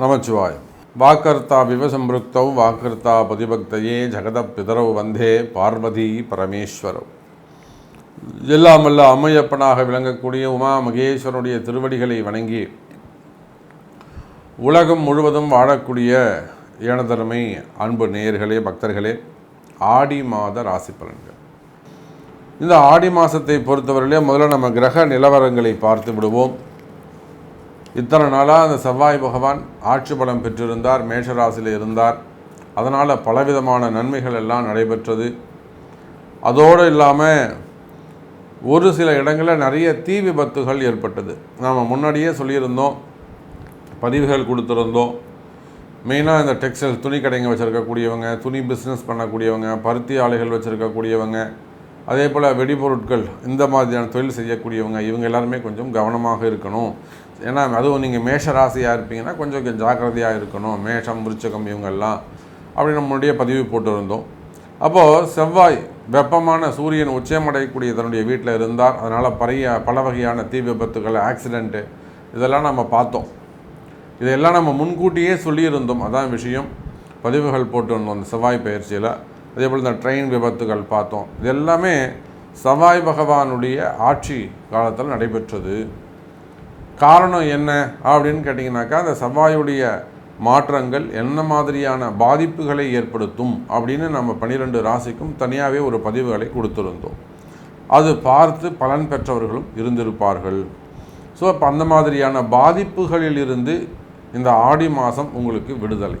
நமச்சிவாயம் வாக்கர்த்தா விவசம்பிருக்தௌ வாக்கர்த்தா பதிபக்தையே ஜெகத பிதரவு வந்தே பார்வதி பரமேஸ்வரவ் எல்லாமல்ல அம்மையப்பனாக விளங்கக்கூடிய உமா மகேஸ்வரனுடைய திருவடிகளை வணங்கி உலகம் முழுவதும் வாழக்கூடிய ஏனதருமை அன்பு நேயர்களே பக்தர்களே ஆடி மாத ராசி பலன்கள். இந்த ஆடி மாதத்தை பொறுத்தவரையிலே முதல்ல நம்ம கிரக நிலவரங்களை பார்த்து விடுவோம். இத்தனை நாளாக அந்த செவ்வாய் பகவான் ஆட்சி பலம் பெற்றிருந்தார் மேஷராசியில் இருந்தார். அதனால் பலவிதமான நன்மைகள் எல்லாம் நடைபெற்றது. அதோடு இல்லாமல் ஒரு சில இடங்களில் நிறைய தீ விபத்துகள் ஏற்பட்டது. நாம் முன்னாடியே சொல்லியிருந்தோம் பதிவுகள் கொடுத்துருந்தோம். மெயினாக இந்த டெக்ஸ்டைல் துணி கடைங்க வச்சுருக்கக்கூடியவங்க துணி பிஸ்னஸ் பண்ணக்கூடியவங்க பருத்தி ஆலைகள் வச்சுருக்கக்கூடியவங்க அதே போல் வெடிபொருட்கள் இந்த மாதிரியான தொழில் செய்யக்கூடியவங்க இவங்க எல்லாருமே கொஞ்சம் கவனமாக இருக்கணும். ஏன்னா அதுவும் நீங்கள் மேஷ ராசியாக இருப்பீங்கன்னா கொஞ்சம் ஜாக்கிரதையாக இருக்கணும். மேஷம் விருச்சகம் இவங்கெல்லாம் அப்படி நம்மளுடைய பதிவு போட்டிருந்தோம். அப்போது செவ்வாய் வெப்பமான சூரியன் உச்சமடையக்கூடிய தன்னுடைய வீட்டில் இருந்தார். அதனால் பழைய பல வகையான தீ விபத்துகள் ஆக்சிடெண்ட்டு இதெல்லாம் நம்ம பார்த்தோம். இதையெல்லாம் நம்ம முன்கூட்டியே சொல்லியிருந்தோம். அதான் விஷயம். பதிவுகள் போட்டிருந்தோம் அந்த செவ்வாய் பயிற்சியில். அதே போல் இந்த ட்ரெயின் விபத்துகள் பார்த்தோம். இது எல்லாமே சவாய் பகவானுடைய ஆட்சி காலத்தில் நடைபெற்றது. காரணம் என்ன அப்படின்னு கேட்டிங்கனாக்கா அந்த செவ்வாயுடைய மாற்றங்கள் என்ன மாதிரியான பாதிப்புகளை ஏற்படுத்தும் அப்படின்னு நம்ம பன்னிரெண்டு ராசிக்கும் தனியாகவே ஒரு பதிவுகளை கொடுத்துருந்தோம். அது பார்த்து பலன் பெற்றவர்களும் இருந்திருப்பார்கள். ஸோ அப்போ அந்த மாதிரியான பாதிப்புகளில் இருந்து இந்த ஆடி மாதம் உங்களுக்கு விடுதலை.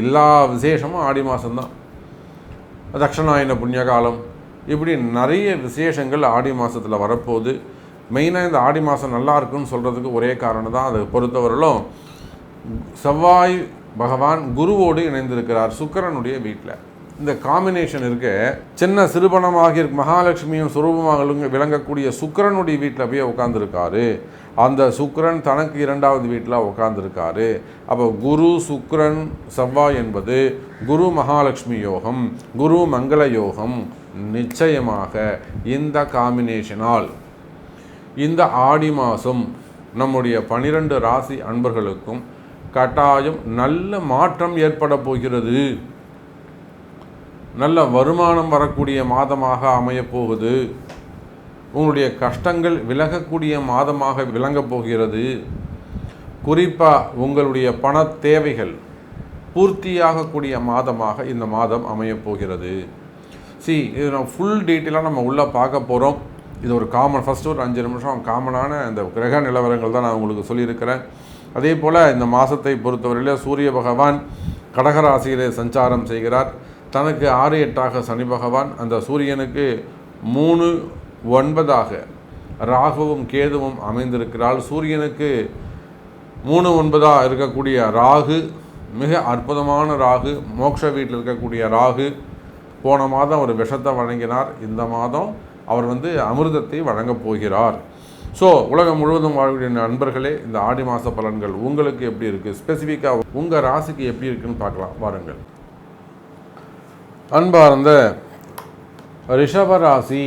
எல்லா விசேஷமும் ஆடி மாதம்தான் தட்சணாயன புண்ணிய காலம் இப்படி நிறைய விசேஷங்கள் ஆடி மாதத்தில் வரப்போகுது. மெயினாக இந்த ஆடி மாதம் நல்லா இருக்குன்னு சொல்கிறதுக்கு ஒரே காரணம் தான் அதை பொறுத்தவரையிலும் செவ்வாய் பகவான் குருவோடு இணைந்திருக்கிறார் சுக்கரனுடைய வீட்டில் இந்த காம்பினேஷன் இருக்க. சின்ன சிறுபணமாக இருக்கு மகாலட்சுமியும் சுரூபமாக விளங்கக்கூடிய சுக்கரனுடைய வீட்டில் போய் உட்காந்துருக்காரு அந்த சுக்கரன் தனக்கு இரண்டாவது வீட்டில் உட்காந்துருக்காரு அப்போ குரு சுக்கரன் செவ்வாய் என்பது குரு மகாலட்சுமி யோகம் குரு மங்கள யோகம். நிச்சயமாக இந்த காம்பினேஷனால் இந்த ஆடி மாதம் நம்முடைய பனிரெண்டு ராசி அன்பர்களுக்கும் கட்டாயம் நல்ல மாற்றம் ஏற்பட போகிறது. நல்ல வருமானம் வரக்கூடிய மாதமாக அமையப் போகுது. உங்களுடைய கஷ்டங்கள் விலகக்கூடிய மாதமாக விளங்கப் போகிறது. குறிப்பாக உங்களுடைய பண தேவைகள் பூர்த்தியாகக்கூடிய மாதமாக இந்த மாதம் அமையப் போகிறது. சி இது நம்ம ஃபுல் டீட்டெயிலாக நம்ம உள்ளே பார்க்க போகிறோம் இது ஒரு காமன் ஃபஸ்ட்டு ஒரு அஞ்சு நிமிஷம் காமனான இந்த கிரக நிலவரங்கள் தான் நான் உங்களுக்கு சொல்லியிருக்கிறேன். அதே போல் இந்த மாதத்தை பொறுத்தவரையில் சூரிய பகவான் கடகராசியிலே சஞ்சாரம் செய்கிறார். தனக்கு ஆறு எட்டாக சனி பகவான் அந்த சூரியனுக்கு மூணு ஒன்பதாக ராகுவும் கேதுவும் அமைந்திருக்கிறாள். சூரியனுக்கு மூணு ஒன்பதாக இருக்கக்கூடிய ராகு மிக அற்புதமான ராகு மோக்ஷ வீட்டில் இருக்கக்கூடிய ராகு போன மாதம் ஒரு விஷத்தை வழங்கினார் இந்த மாதம் அவர் வந்து அமிர்தத்தை வழங்கப் போகிறார். ஸோ உலகம் முழுவதும் வாழக்கூடிய நண்பர்களே இந்த ஆடி மாத பலன்கள் உங்களுக்கு எப்படி இருக்குது ஸ்பெசிஃபிக்காக உங்கள் ராசிக்கு எப்படி இருக்குன்னு பார்க்கலாம். வாருங்கள். அன்பார்ந்த ரிஷபராசி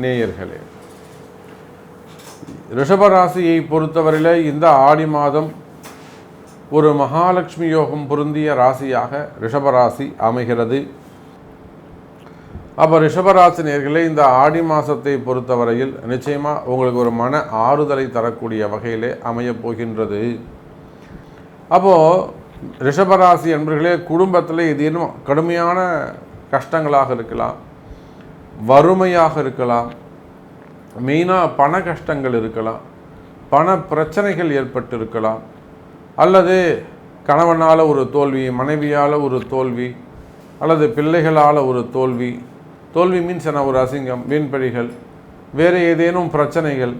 நேயர்களே. ரிஷபராசியை பொறுத்தவரையில் இந்த ஆடி மாதம் ஒரு மகாலட்சுமி யோகம் பொருந்திய ராசியாக ரிஷபராசி அமைகிறது. அப்போ ரிஷபராசி நேர்களே இந்த ஆடி மாதத்தை பொறுத்தவரையில் நிச்சயமாக உங்களுக்கு ஒரு மன ஆறுதலை தரக்கூடிய வகையிலே அமையப் போகின்றது. அப்போது ரிஷபராசி என்பர்களே குடும்பத்தில் ஏதேனும் கடுமையான கஷ்டங்களாக இருக்கலாம் வறுமையாக இருக்கலாம் மெயினாக பண கஷ்டங்கள் இருக்கலாம் பண பிரச்சனைகள் ஏற்பட்டு இருக்கலாம் அல்லது கணவனால் ஒரு தோல்வி மனைவியால் ஒரு தோல்வி அல்லது பிள்ளைகளால் ஒரு தோல்வி. தோல்வி மீன்ஸ் என்ன? ஒரு அசிங்கம் வீண்பழிகள் வேறு ஏதேனும் பிரச்சனைகள்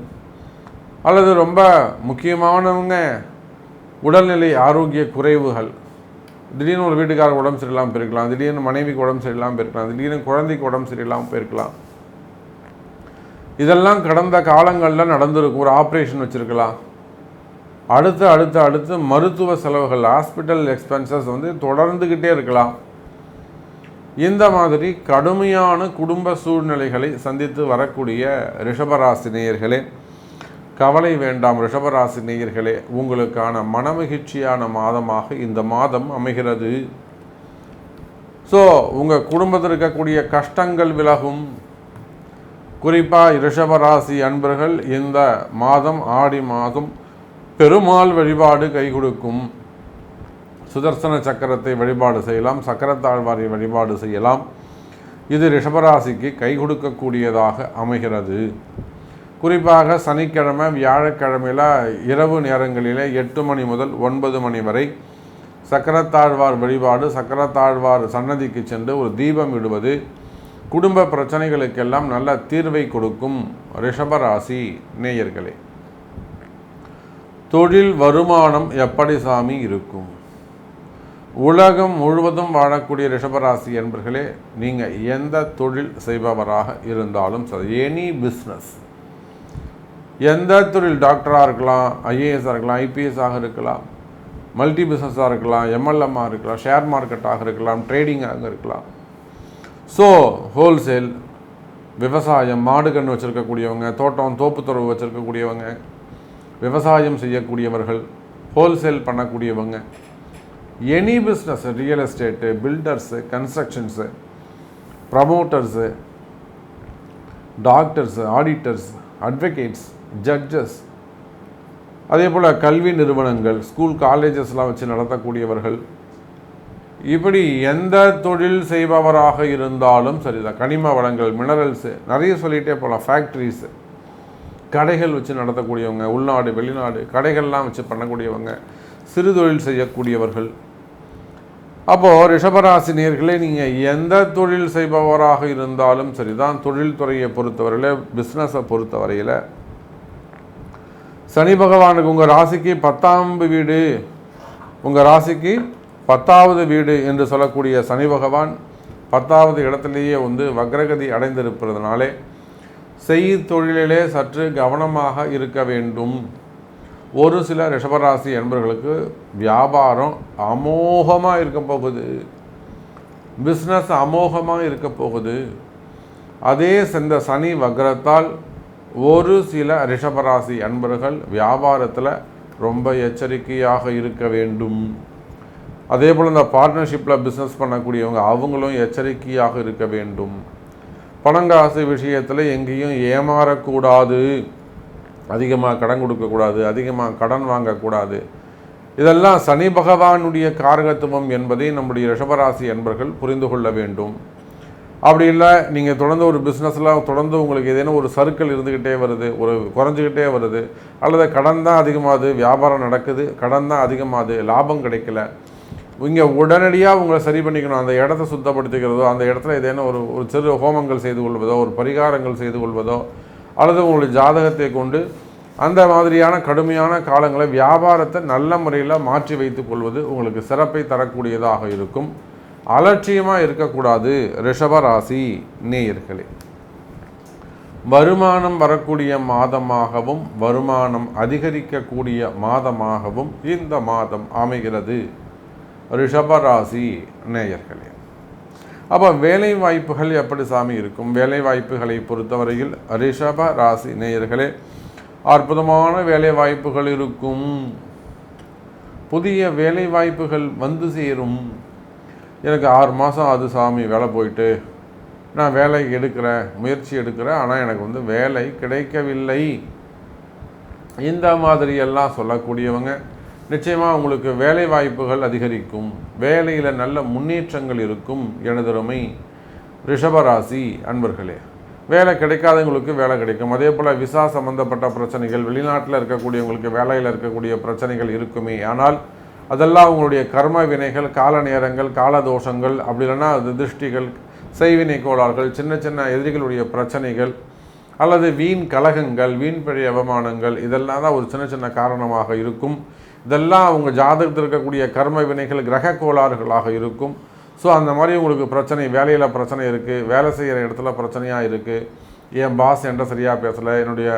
அல்லது ரொம்ப முக்கியமானவங்க உடல்நிலை ஆரோக்கிய குறைவுகள். திடீர்னு ஒரு வீட்டுக்காரர் உடம்பு சரியில்லாமல் போயிருக்கலாம் திடீர்னு மனைவிக்கு உடம்பு சரியில்லாமல் போயிருக்கலாம் திடீர்னு குழந்தைக்கு உடம்பு சரியில்லாமல் போயிருக்கலாம். இதெல்லாம் கடந்த காலங்களில் நடந்திருக்கும். ஒரு ஆப்ரேஷன் வச்சுருக்கலாம். அடுத்து அடுத்து அடுத்து மருத்துவ செலவுகள் ஹாஸ்பிட்டல் எக்ஸ்பென்சஸ் வந்து தொடர்ந்துக்கிட்டே இருக்கலாம். இந்த மாதிரி கடுமையான குடும்ப சூழ்நிலைகளை சந்தித்து வரக்கூடிய ரிஷபராசினியர்களே நேயர்களே கவலை வேண்டாம் ரிஷபராசி நேயர்களே உங்களுக்கான மனமகிழ்ச்சியான மாதமாக இந்த மாதம் அமைகிறது. ஸோ உங்கள் குடும்பத்தில் இருக்கக்கூடிய கஷ்டங்கள் விலகும். குறிப்பாக ரிஷபராசி அன்பர்கள் இந்த மாதம் ஆடி மாதம் பெருமாள் வழிபாடு கை கொடுக்கும். சுதர்சன சக்கரத்தை வழிபாடு செய்யலாம் சக்கரத்தாழ்வாரை வழிபாடு செய்யலாம். இது ரிஷபராசிக்கு கை கொடுக்கக்கூடியதாக அமைகிறது. குறிப்பாக சனிக்கிழமை வியாழக்கிழமையில் இரவு நேரங்களில் எட்டு மணி முதல் ஒன்பது மணி வரை சக்கரத்தாழ்வார் வழிபாடு சக்கரத்தாழ்வார் சன்னதிக்கு சென்று ஒரு தீபம் இடுவது குடும்ப பிரச்சனைகளுக்கெல்லாம் நல்ல தீர்வை கொடுக்கும் ரிஷபராசி நேயர்களே. தொழில் வருமானம் எப்படி சாமி இருக்கும்? உலகம் முழுவதும் வாழக்கூடிய ரிஷபராசி என்பர்களே நீங்கள் எந்த தொழில் செய்பவராக இருந்தாலும் சரி எனி பிஸ்னஸ் எந்த தொழில் டாக்டராக இருக்கலாம் ஐஏஎஸ்ஸாக இருக்கலாம் ஐபிஎஸ்ஸாக இருக்கலாம் மல்டி பிஸ்னஸாக இருக்கலாம் எம்எல்எம்மாக இருக்கலாம் ஷேர் மார்க்கெட்டாக இருக்கலாம் ட்ரேடிங்காக இருக்கலாம். ஸோ ஹோல்சேல் விவசாயம் மாடு கன்று வச்சுருக்கக்கூடியவங்க தோட்டம் தோப்புத்துறவு வச்சுருக்கக்கூடியவங்க விவசாயம் செய்யக்கூடியவர்கள் ஹோல்சேல் பண்ணக்கூடியவங்க any business real estate builders constructions promoters doctors auditors advocates judges அதே போல் கல்வி நிறுவனங்கள் ஸ்கூல் காலேஜஸ்லாம் வச்சு நடத்தக்கூடியவர்கள். இப்படி எந்த தொழில் செய்பவராக இருந்தாலும் சரிதான். கனிம வளங்கள் மினரல்ஸு நிறைய சொல்லிகிட்டே போகலாம் ஃபேக்ட்ரிஸு கடைகள் வச்சு நடத்தக்கூடியவங்க உள்நாடு வெளிநாடு கடைகள்லாம் வச்சு பண்ணக்கூடியவங்க சிறு தொழில் செய்யக்கூடியவர்கள். அப்போது ரிஷபராசி நேர்களே நீங்கள் எந்த தொழில் செய்பவராக இருந்தாலும் சரிதான். தொழில்துறையை பொறுத்தவரையில் பிஸ்னஸை பொறுத்தவரையில் சனி பகவானுக்கு உங்கள் ராசிக்கு பத்தாம் வீடு. உங்கள் ராசிக்கு பத்தாவது வீடு என்று சொல்லக்கூடிய சனி பகவான் பத்தாவது இடத்திலேயே வந்து வக்ரகதி அடைந்திருப்பதனாலே செய் தொழிலிலே சற்று கவனமாக இருக்க வேண்டும். ஒரு சில ரிஷபராசி என்பர்களுக்கு வியாபாரம் அமோகமாக இருக்க போகுது. பிஸ்னஸ் அமோகமாக இருக்க போகுது. அதே இந்த சனி வக்ரத்தால் ஒரு சில ரிஷபராசி அன்பர்கள் வியாபாரத்தில் ரொம்ப எச்சரிக்கையாக இருக்க வேண்டும். அதே போல் இந்த பார்ட்னர்ஷிப்பில் பிஸ்னஸ் பண்ணக்கூடியவங்க அவங்களும் எச்சரிக்கையாக இருக்க வேண்டும். பணங்காசு விஷயத்தில் எங்கேயும் ஏமாறக்கூடாது. அதிகமாக கடன் கொடுக்கக்கூடாது அதிகமாக கடன் வாங்கக்கூடாது. இதெல்லாம் சனி பகவானுடைய காரகத்துவம் என்பதை நம்முடைய ரிஷபராசி என்பர்கள் புரிந்து கொள்ள வேண்டும். அப்படி இல்லை நீங்கள் தொடர்ந்து ஒரு பிஸ்னஸ்லாம் தொடர்ந்து உங்களுக்கு ஏதேனும் ஒரு சர்க்கிள் இருந்துக்கிட்டே வருது ஒரு குறைஞ்சிக்கிட்டே வருது அல்லது கடன் தான் அதிகமாகுது வியாபாரம் நடக்குது கடன் தான் அதிகமாகுது லாபம் கிடைக்கல. இங்கே உடனடியாக உங்களை சரி பண்ணிக்கணும் அந்த இடத்த சுத்தப்படுத்திக்கிறதோ அந்த இடத்துல ஏதேனும் ஒரு ஒரு சிறு ஹோமங்கள் செய்து கொள்வதோ ஒரு பரிகாரங்கள் செய்து கொள்வதோ அல்லது உங்களுடைய ஜாதகத்தை கொண்டு அந்த மாதிரியான கடுமையான காலங்களை வியாபாரத்தை நல்ல முறையில் மாற்றி வைத்து கொள்வது உங்களுக்கு சிறப்பை தரக்கூடியதாக இருக்கும். அலட்சியமாக இருக்கக்கூடாது. ரிஷபராசி நேயர்களே. வருமானம் வரக்கூடிய மாதமாகவும் வருமானம் அதிகரிக்கக்கூடிய மாதமாகவும் இந்த மாதம் அமைகிறது. ரிஷபராசி நேயர்களே. அப்போ வேலை வாய்ப்புகள் எப்படி சாமி இருக்கும்? வேலை வாய்ப்புகளை பொறுத்தவரையில் ரிஷப ராசி நேயர்களே அற்புதமான வேலை வாய்ப்புகள் இருக்கும். புதிய வேலை வாய்ப்புகள் வந்து சேரும். எனக்கு ஆறு மாதம் அது சாமி வேலை போயிட்டு. நான் வேலை எடுக்கிறேன் முயற்சி எடுக்கிறேன் ஆனால் எனக்கு வந்து வேலை கிடைக்கவில்லை. இந்த மாதிரியெல்லாம் சொல்லக்கூடியவங்க நிச்சயமாக உங்களுக்கு வேலை வாய்ப்புகள் அதிகரிக்கும். வேலையில் நல்ல முன்னேற்றங்கள் இருக்கும் எனதருமை ரிஷபராசி அன்பர்களே. வேலை கிடைக்காதவங்களுக்கு வேலை கிடைக்கும். அதே போல் விசா சம்பந்தப்பட்ட பிரச்சனைகள் வெளிநாட்டில் இருக்கக்கூடியவங்களுக்கு வேலையில் இருக்கக்கூடிய பிரச்சனைகள் இருக்குமே. ஆனால் அதெல்லாம் உங்களுடைய கர்ம வினைகள் கால நேரங்கள் கால தோஷங்கள் அப்படி இல்லைன்னா அது திருஷ்டிகள் செய்வினை கோளாறுகள் சின்ன சின்ன எதிரிகளுடைய பிரச்சனைகள் அல்லது வீண் கலகங்கள் வீண் பிழை அவமானங்கள் இதெல்லாம் தான் ஒரு சின்ன சின்ன காரணமாக இருக்கும். இதெல்லாம் அவங்க ஜாதகத்தில் இருக்கக்கூடிய கர்ம வினைகள் கிரக கோளாறுகளாக இருக்கும். ஸோ அந்த மாதிரி உங்களுக்கு பிரச்சனை வேலையில் பிரச்சனை இருக்குது வேலை செய்கிற இடத்துல பிரச்சனையாக இருக்குது என் பாஸ் என்கிட்ட சரியாக பேசலை என்னுடைய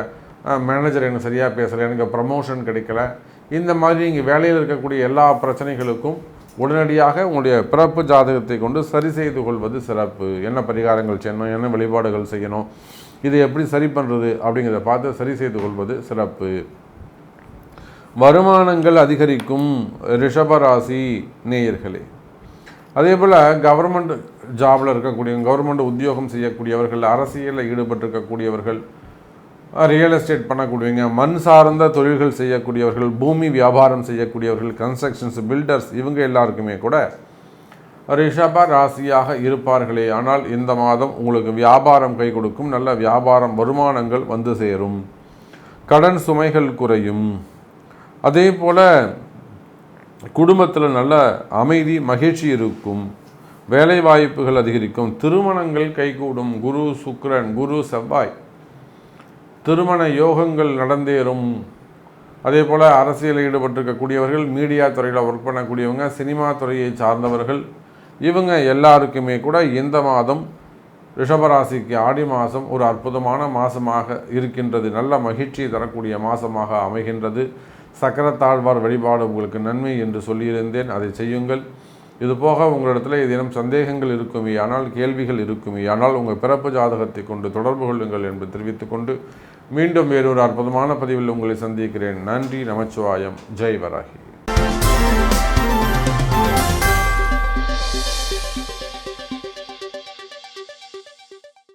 மேனேஜர் எனக்கு சரியாக பேசலை எனக்கு ப்ரமோஷன் கிடைக்கல. இந்த மாதிரி இங்கே வேலையில் இருக்கக்கூடிய எல்லா பிரச்சனைகளுக்கும் உடனடியாக உங்களுடைய பிறப்பு ஜாதகத்தை கொண்டு சரி செய்து கொள்வது சிறப்பு. என்ன பரிகாரங்கள் செய்யணும் என்ன வழிபாடுகள் செய்யணும் இதை எப்படி சரி பண்ணுறது அப்படிங்கிறத பார்த்து சரி செய்து கொள்வது சிறப்பு. வருமானங்கள் அதிகரிக்கும் ரிஷபராசி நேயர்களே. அதே போல் கவர்மெண்ட் ஜாபில் இருக்கக்கூடிய கவர்மெண்ட் உத்தியோகம் செய்யக்கூடியவர்கள் அரசியலில் ஈடுபட்டிருக்கக்கூடியவர்கள் ரியல் எஸ்டேட் பண்ணக்கூடியவங்க மண் சார்ந்த தொழில்கள் செய்யக்கூடியவர்கள் பூமி வியாபாரம் செய்யக்கூடியவர்கள் கன்ஸ்ட்ரக்ஷன்ஸ் பில்டர்ஸ் இவங்க எல்லாருக்குமே கூட ரிஷப ராசியாக இருப்பார்களே ஆனால் இந்த மாதம் உங்களுக்கு வியாபாரம் கை கொடுக்கும். நல்ல வியாபாரம் வருமானங்கள் வந்து சேரும். கடன் சுமைகள் குறையும். அதே போல் குடும்பத்தில் நல்ல அமைதி மகிழ்ச்சி இருக்கும். வேலை வாய்ப்புகள் அதிகரிக்கும். திருமணங்கள் கைகூடும் குரு சுக்ரன் குரு செவ்வாய். திருமண யோகங்கள் நடந்தேறும். அதே போல் அரசியலில் ஈடுபட்டிருக்கக்கூடியவர்கள் மீடியா துறையில் ஒர்க் பண்ணக்கூடியவங்க சினிமா துறையை சார்ந்தவர்கள் இவங்க எல்லாருக்குமே கூட இந்த மாதம் ரிஷபராசிக்கு ஆடி மாதம் ஒரு அற்புதமான மாதமாக இருக்கின்றது. நல்ல மகிழ்ச்சி தரக்கூடிய மாதமாக அமைகின்றது. சக்கரத்தாழ்வார் வழிபாடு உங்களுக்கு நன்மை என்று சொல்லியிருந்தேன். அதை செய்யுங்கள். இது போக உங்களிடத்தில் ஏதேனும் சந்தேகங்கள் இருக்குமே ஆனால் கேள்விகள் இருக்குமே ஆனால் உங்கள் பிறப்பு ஜாதகத்தை கொண்டு தொடர்பு கொள்ளுங்கள் என்று தெரிவித்துக்கொண்டு மீண்டும் வேறொரு அற்புதமான பதிவில் உங்களை சந்திக்கிறேன். நன்றி நமச்சிவாயம். ஜெய் வராகி.